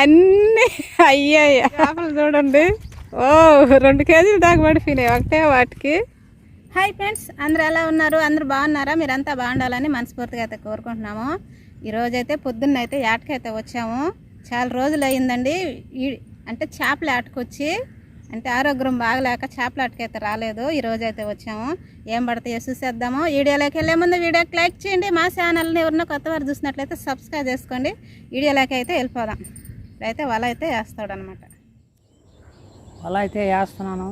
అన్నీ అయ్యాయి చేపలు చూడండి. ఓ రెండు కేజీలు దాకా పడిపోయినాయి ఒకటే వాటికి. హాయ్ ఫ్రెండ్స్ అందరు ఎలా ఉన్నారు? అందరు బాగున్నారా? మీరంతా బాగుండాలని మనస్ఫూర్తిగా అయితే కోరుకుంటున్నాము. ఈరోజైతే పొద్దున్న అయితే ఏటకైతే వచ్చాము. చాలా రోజులు అయ్యిందండి ఈ అంటే చేపల ఏటకొచ్చి అంటే ఆరోగ్యం బాగలేక చేపల ఆటకైతే రాలేదు. ఈ రోజు అయితే వచ్చాము. ఏం పడతాయో చూసేద్దాము. వీడియోలోకి వెళ్ళే ముందు వీడియోకి లైక్ చేయండి. మా ఛానల్ని ఎవరన్నా కొత్త వారు చూసినట్లయితే సబ్స్క్రైబ్ చేసుకోండి. వీడియోలోకి అయితే వెళ్ళిపోదాం. ఇప్పుడైతే వల అయితే వేస్తాడు అనమాట అలా అయితే వేస్తున్నాను.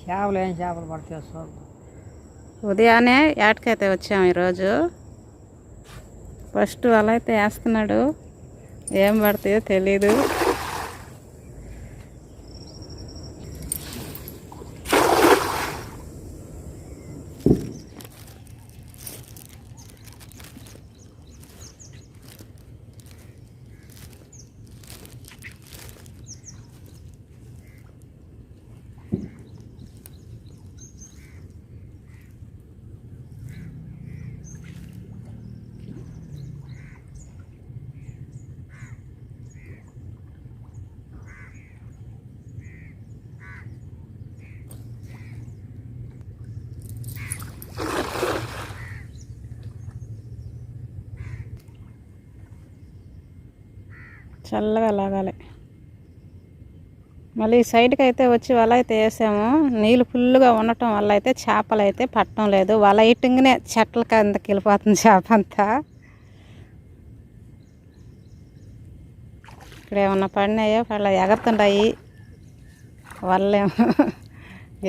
చేపలు ఏం చేపలు పడితే ఉదయాన్నే ఏటకైతే వచ్చాము ఈరోజు. ఫస్ట్ వల అయితే వేస్తున్నాడు. ఏం పడతాయో తెలీదు. చల్లగా లాగాలి. మళ్ళీ ఈ సైడ్కి అయితే వచ్చి వల అయితే వేసాము. నీళ్ళు ఫుల్గా ఉండటం వల్ల అయితే చేపలు అయితే పట్టడం లేదు. వల ఇట్టుగానే చెట్ల కిందకి వెళ్ళిపోతుంది చేప అంతా. ఇక్కడ ఏమన్నా పడినాయో వాళ్ళ ఎగరుతుంటాయి వల్లేమో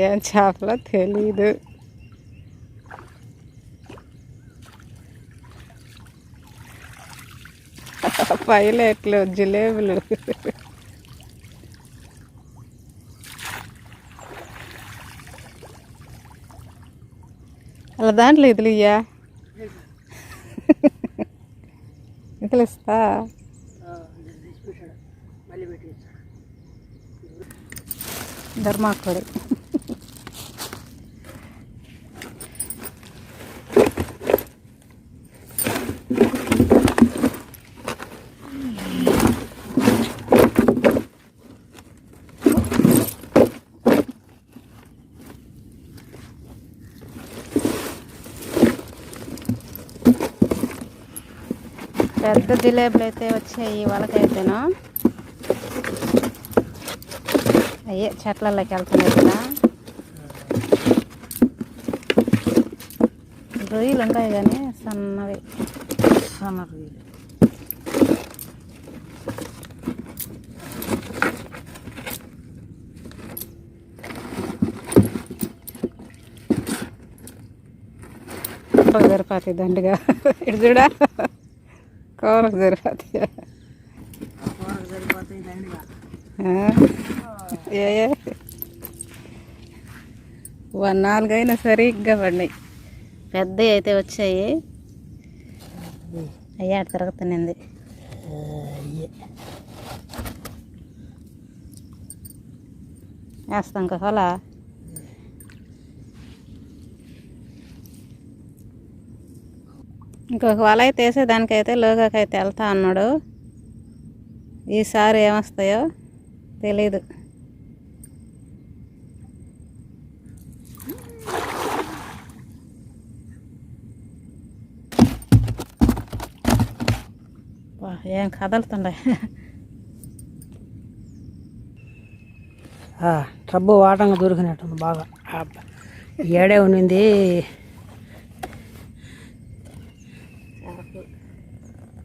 ఏం చేపలో తెలీదు. పైలెట్లు జిలేబులు. అలా దాంట్లో ఇదిలియ్యా ఇదిలిస్తా ఇదిలు పెద్ద జిలేబులు అయితే వచ్చాయి వాళ్ళకైతేను అయ్యే చెట్లలోకి వెళ్తున్నాయి కదా. రొయ్యలు ఉంటాయి కానీ సన్నవి. సన్న రొయ్యలు. సరిపోతాయి దండిగా. ఇటు చూడా. కూరకు సరిపోతాయి? ఏ? ఓ నాలుగైనా సరిగ్గా పడినాయి. పెద్దవి అయితే వచ్చాయి. అయ్యా తిరుగుతుంది వేస్తాం కదా ఇంకొక వల అయితే వేసేదానికైతే లోగాకైతే వెళ్తా అన్నాడు. ఈసారి ఏమొస్తాయో తెలీదు. ఏం కదలుతుండే. ట్రబ్బు వాటంగా దొరికినట్టుంది బాగా. ఏడే ఉన్నింది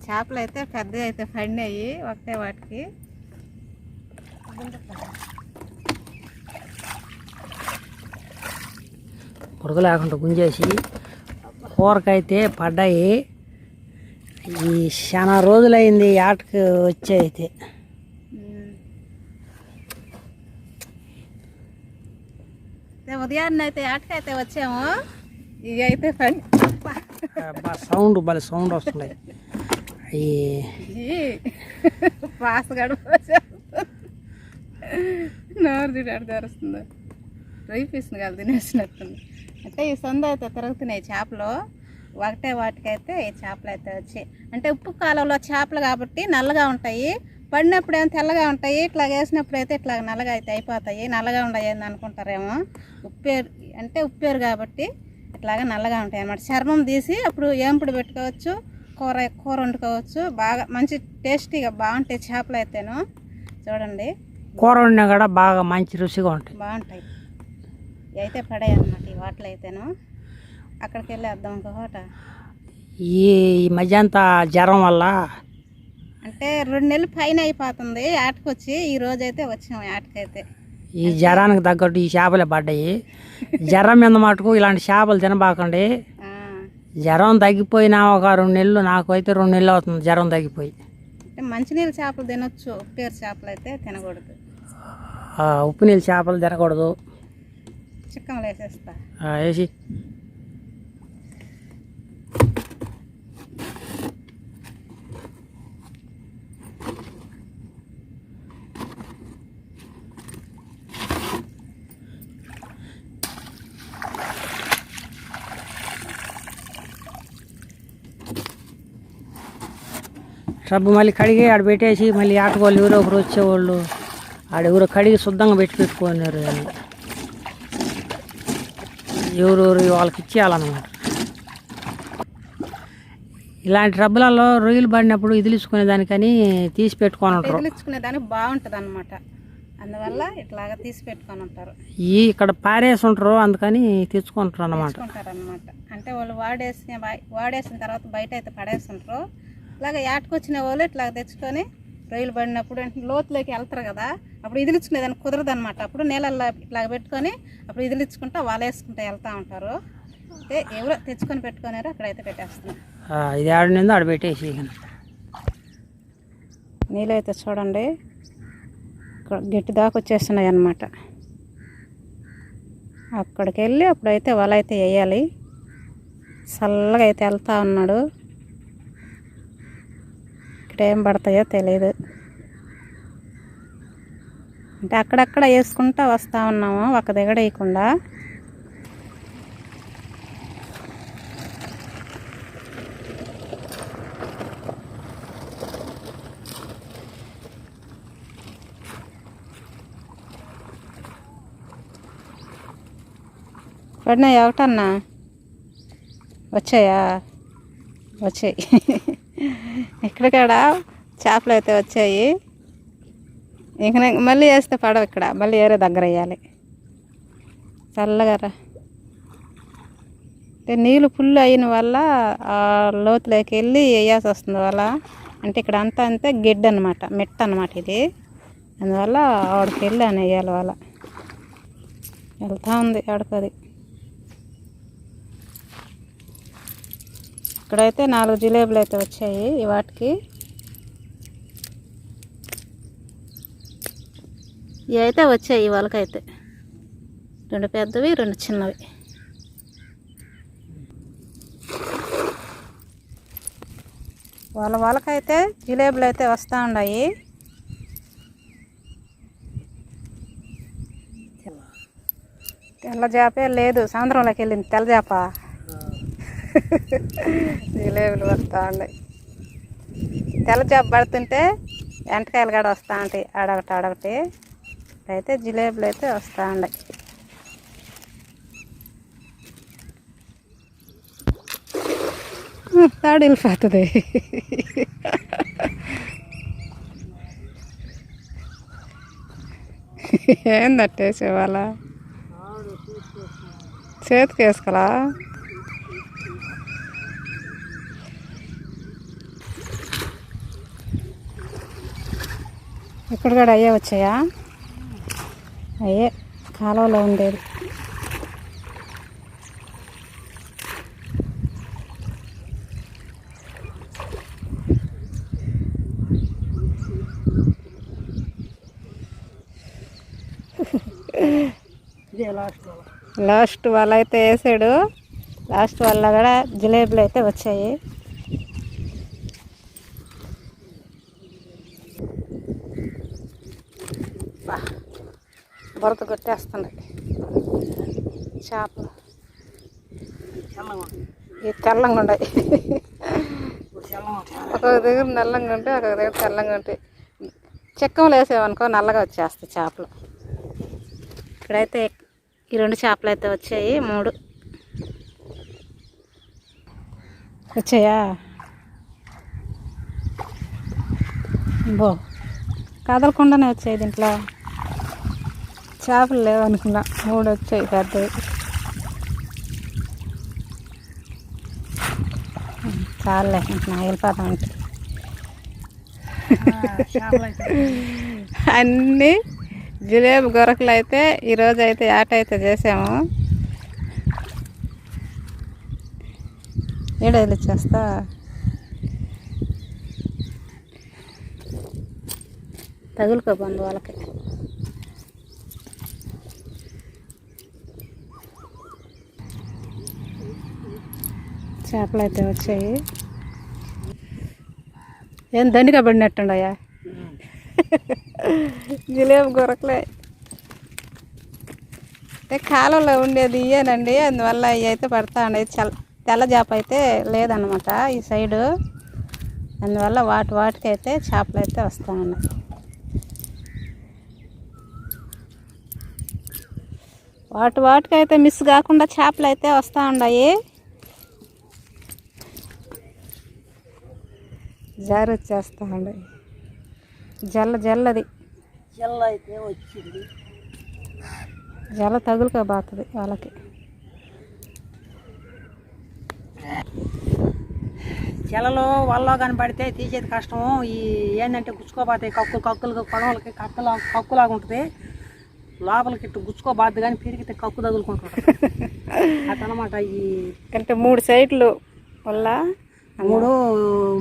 చేపలు అయితే పెద్దవి అయితే పడినాయి ఒకటే వాటికి. ఉడక లేకుండా గుంజేసి కూరకైతే పడ్డాయి. ఈ చాలా రోజులైంది ఆటకు వచ్చి అయితే అయితే ఉదయాన్నే అయితే ఆటకైతే వచ్చాము. ఇక అయితే సౌండ్ భలే సౌండ్ వస్తున్నాయి. ఈ ఈ పాస్ గడుపు నోరు చూడాడు తెరుస్తుంది రొయ్యి పీసుని కాదు తినేసినట్టుంది. అంటే ఈ సొంత అయితే తిరుగుతున్నాయి చేపలు. ఒకటే వాటికైతే ఈ చేపలు అయితే వచ్చాయి. అంటే ఉప్పు కాలంలో చేపలు కాబట్టి నల్లగా ఉంటాయి. పడినప్పుడు ఏమో తెల్లగా ఉంటాయి ఇట్లా వేసినప్పుడు అయితే ఇట్లా నల్లగా అయితే అయిపోతాయి. నల్లగా ఉండయని అనుకుంటారేమో. ఉప్పేరు అంటే ఉప్పేరు కాబట్టి ఇట్లాగా నల్లగా ఉంటాయి అన్నమాట. చర్మం తీసి అప్పుడు ఏంపుడు పెట్టుకోవచ్చు. కూర కూర వండుకోవచ్చు. బాగా మంచి టేస్టీగా బాగుంటాయి చేపలు అయితేను. చూడండి. కూర వండినా కూడా బాగా మంచి రుచిగా ఉంటాయి. బాగుంటాయి. అయితే పడాయి అన్నమాట ఈ వాటిలో అయితేను. అక్కడికి వెళ్ళేద్దాం ఇంకొకట. ఈ ఈ మధ్య అంతా జ్వరం వల్ల అంటే రెండు నెలలు పైన అయిపోతుంది. ఆటకొచ్చి ఈ రోజు అయితే వచ్చాము ఆటకైతే. ఈ జ్వరానికి తగ్గట్టు ఈ చేపలే పడ్డాయి. జ్వరం మీద మటుకు ఇలాంటి చేపలు తినబాకండి. జ్వరం తగ్గిపోయినా ఒక రెండు నెలలు నాకు అయితే రెండు నెలలు అవుతుంది జ్వరం తగ్గిపోయి. మంచినీళ్ళ చేపలు తినొచ్చు. ఉప్పేరు చేపలు అయితే తినకూడదు. ఉప్పు నీళ్ళు చేపలు తినకూడదు. చిక్కలు వేసేస్తా. వేసి సబ్బు మళ్ళీ కడిగి ఆడ పెట్టేసి మళ్ళీ ఆటవాళ్ళు ఎవరో ఒకరు వచ్చేవాళ్ళు. ఆడ ఎవరో కడిగి శుద్ధంగా పెట్టి పెట్టుకున్నారు ఎవరెవరు వాళ్ళకి ఇచ్చేయాలన్నమాట. ఇలాంటి రబ్బులలో రొయ్యలు పడినప్పుడు ఇదిలించుకునే దానికని తీసి పెట్టుకొని ఉంటారు. పెగిలించుకునే దానికి బాగుంటుంది అనమాట అందువల్ల ఇట్లాగా తీసి పెట్టుకొని ఉంటారు. ఈ ఇక్కడ పారేసి ఉంటారు అందుకని తెచ్చుకుంటారు అనమాట అంటే వాళ్ళు వాడేసిన వాడేసిన తర్వాత బయట అయితే పడేస్తుంటారు. ఇలాగ యాటకొచ్చిన వాళ్ళు ఇట్లా తెచ్చుకొని రొయ్యలు పడినప్పుడు లోతులోకి వెళ్తారు కదా అప్పుడు ఇదిలించుకునేదానికి కుదరదు అనమాట అప్పుడు నీళ్ళల్లో ఇట్లా పెట్టుకొని అప్పుడు ఇదిలించుకుంటా వాళ్ళు వేసుకుంటా వెళ్తూ ఉంటారు. అంటే ఎవరో తెచ్చుకొని పెట్టుకున్నారో అక్కడైతే పెట్టేస్తున్నారు. ఆ, ఇది ఆడినిందో ఆడ పెట్టేసి. నీళ్ళు అయితే చూడండి ఇక్కడ గట్టి దాకా వచ్చేస్తున్నాయి అన్నమాట. అక్కడికి వెళ్ళి అప్పుడైతే వల అయితే వేయాలి. చల్లగా అయితే వెళ్తా ఉన్నాడు. ఇక్కడ ఏం పడతాయో తెలియదు అంటే అక్కడక్కడ వేసుకుంటా వస్తూ ఉన్నాము ఒక దగ్గర వేయకుండా. పడినాయి ఒకటన్నా? వచ్చాయా? వచ్చాయి. ఇక్కడికాడ? చేపలు అయితే వచ్చాయి. ఇంక మళ్ళీ వేస్తే పడవ ఇక్కడ. మళ్ళీ వేరే దగ్గర వేయాలి. చల్లగా రా అంటే నీళ్ళు ఫుల్ అయిన వల్ల ఆ లోతులోకి వెళ్ళి వేయాల్సి వస్తుంది వల్ల అంటే ఇక్కడ అంతా అంతే గిడ్డ అనమాట మెట్ట అనమాట ఇది. అందువల్ల ఆవిడకి వెళ్ళి అని వేయాలి వాళ్ళ. వెళ్తా ఉంది ఆడుకోది ఇక్కడైతే నాలుగు జిలేబులు అయితే వచ్చాయి వాటికి. ఇవి అయితే వచ్చాయి వాళ్ళకైతే రెండు పెద్దవి రెండు చిన్నవి. వాళ్ళ వాళ్ళకైతే జిలేబులు అయితే వస్తూ ఉన్నాయి. తెల్ల జాపే లేదు సాయంత్రంలోకి వెళ్ళింది తెల్ల చేప జిలేబులు వస్తూ ఉన్నాయి తెల్ల చేప పడుతుంటే ఎంటకాయలు కూడా వస్తూ ఉంటాయి ఆడొకటి ఆడొకటి అయితే జిలేబులు అయితే వస్తూ ఉన్నాయి తాడు వెళ్ళిపోతుంది. ఏందట్టేసి చేతికి వేసుకోలా ఇక్కడ కూడా అయ్యే వచ్చాయా? అయ్యే కాలువలో ఉండేది లాస్ట్ వాళ్ళు. అయితే వేసాడు. లాస్ట్ వల్ల కూడా జిలేబులు అయితే వచ్చాయి. బురద కొట్టేస్తుండే చేపలు. ఇవి తెల్లంగా ఉన్నాయి. ఒక్కొక్క దగ్గర నల్లంగా ఉంటాయి ఒక్కొక్క దగ్గర తెల్లంగా ఉంటాయి. చెక్కలు వేసామనుకో నల్లగా వచ్చేస్తాయి చేపలు. ఇక్కడైతే ఈ రెండు చేపలు అయితే వచ్చాయి మూడు. వచ్చాయా? బో. కదలకుండానే వచ్చాయి దీంట్లో. చేపలు లేవు అనుకున్నా మూడు వచ్చాయి పెద్దవి. ఇంక నా వెళ్ళిపోతాం అంటే అన్నీ జిలేబీ గొరకలు అయితే ఈరోజు అయితే ఆట అయితే చేసాము. ఏడైలు ఇచ్చేస్తా తగులుకో బంధు వాళ్ళకి చేపలు అయితే వచ్చాయి. ఏం దండిగా పడినట్టుండయా జిలేబు గొరకలే. అంటే కాలంలో ఉండేది ఇయ్యేనండి అందువల్ల ఇవి అయితే పడతా ఉండేది చల్ల తెల్ల చేప అయితే లేదనమాట ఈ సైడు. అందువల్ల వాటి వాటికి అయితే చేపలు అయితే వస్తూ ఉన్నాయి వాటి వాటికి అయితే మిస్ కాకుండా చేపలు అయితే వస్తూ ఉన్నాయి జారి వచ్చేస్తూ ఉన్నాయి జల్ల జల్లది. జల్ల అయితే వచ్చింది. జల తగులుకోబోతుంది వాళ్ళకి. చెలలో వల్ల కనపడితే తీసేది కష్టం. ఈ ఏంటంటే గుచ్చుకోబోతాయి కక్కులు కక్కులు పడవలకి కక్కులా కక్కులాగా ఉంటుంది. లోపలికి ఇట్టు గుచ్చుకోబాద్దు కానీ పెరిగితే కక్కు తగులుకుంటుంది. అటనమాట ఈ అంటే మూడు సైడ్లు వల్ల మూడు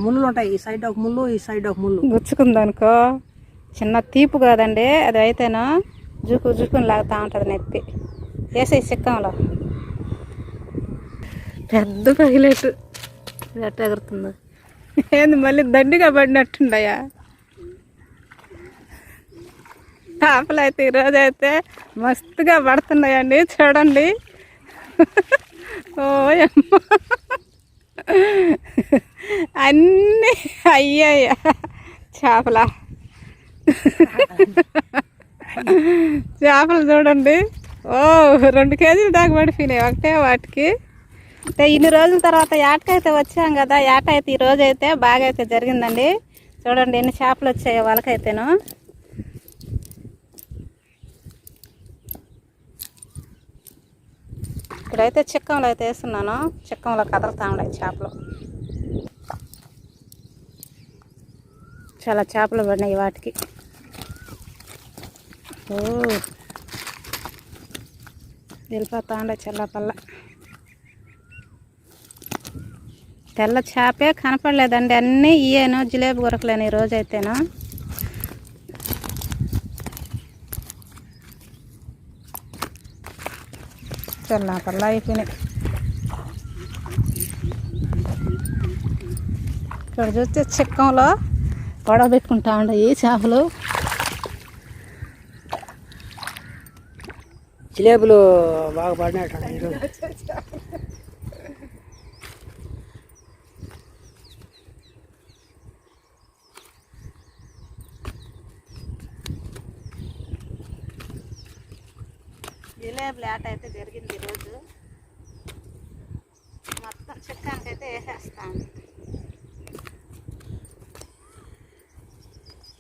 ముళ్ళు ఉంటాయి. ఈ సైడ్ ఒక ముళ్ళు ఈ సైడ్ ఒక ముళ్ళు. గుచ్చుకుందనుకో చిన్న తీపు కాదండి. అది అయితేనో జుకు జుకుని లాగుతూ ఉంటుంది నెత్తి వేసే చిక్కంలో. పెద్ద పైలట్. ఎట్ట ఎగురుతుందో. ఏంది మళ్ళీ దండిగా పడినట్టుండయా? చేపలు అయితే ఈరోజు అయితే మస్తుగా పడుతున్నాయండి. చూడండి. ఓయమ్మ. అన్నీ అయ్యాయ్యా చేపల. చేపలు చూడండి. ఓ రెండు కేజీలు దాకా పడిపోయినాయి ఒకటే వాటికి. అంటే ఇన్ని రోజుల తర్వాత ఏటకైతే వచ్చాం కదా. ఏట అయితే ఈ అయితే బాగా అయితే జరిగిందండి. చూడండి ఎన్ని చేపలు వచ్చాయో వాళ్ళకైతేను. ఇక్కడైతే చిక్కంలో అయితే వేస్తున్నాను. చిక్కంలో కదలుతా ఉన్నాయి చేపలు. చాలా చేపలు పడినాయి వాటికి. ఓ. వెళ్ళిపోతా ఉండే చెల్లపల్ల. తెల్ల చేపే కనపడలేదండి. అన్నీ ఇయ్యాను జిలేబీ కొరకలేను ఈ రోజు అయితేను చల్లపల్ల అయిపోయినాయి. ఇక్కడ చూస్తే చిక్కంలో గొడవ పెట్టుకుంటా ఉండయి చేపలు. జిలేబులు బాగా పడినట్టు ఈరోజు జిలేబులు ఆట అయితే చిక్కానికైతే వేసేస్తాను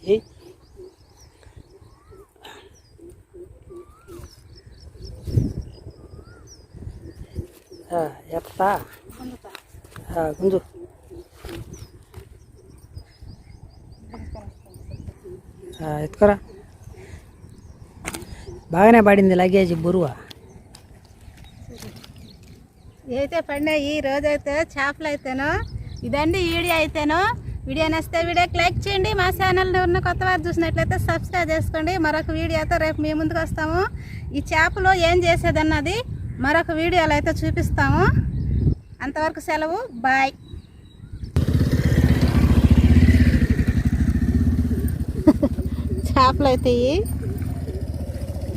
ఏయ్. ఆ, ఎత్తా పొందుతా ఆ, గుంజు ఆ, ఎత్తుకోరా బాగానే పడింది లగేజ్ బరువా అయితే పడినాయి ఈ రోజు అయితే చేపలు అయితేను ఇదండి వీడియో అయితేను వీడియో నచ్చితే వీడియోకి లైక్ చేయండి మా ఛానల్ ఉన్న కొత్త వారు చూసినట్లయితే సబ్స్క్రైబ్ చేసుకోండి. మరొక వీడియోతో రేపు మీ ముందుకు వస్తాము. ఈ చేపలు ఏం చేసేదన్నది మరొక వీడియోలో అయితే చూపిస్తాము. అంతవరకు సెలవు. బాయ్. చేపలు అయితే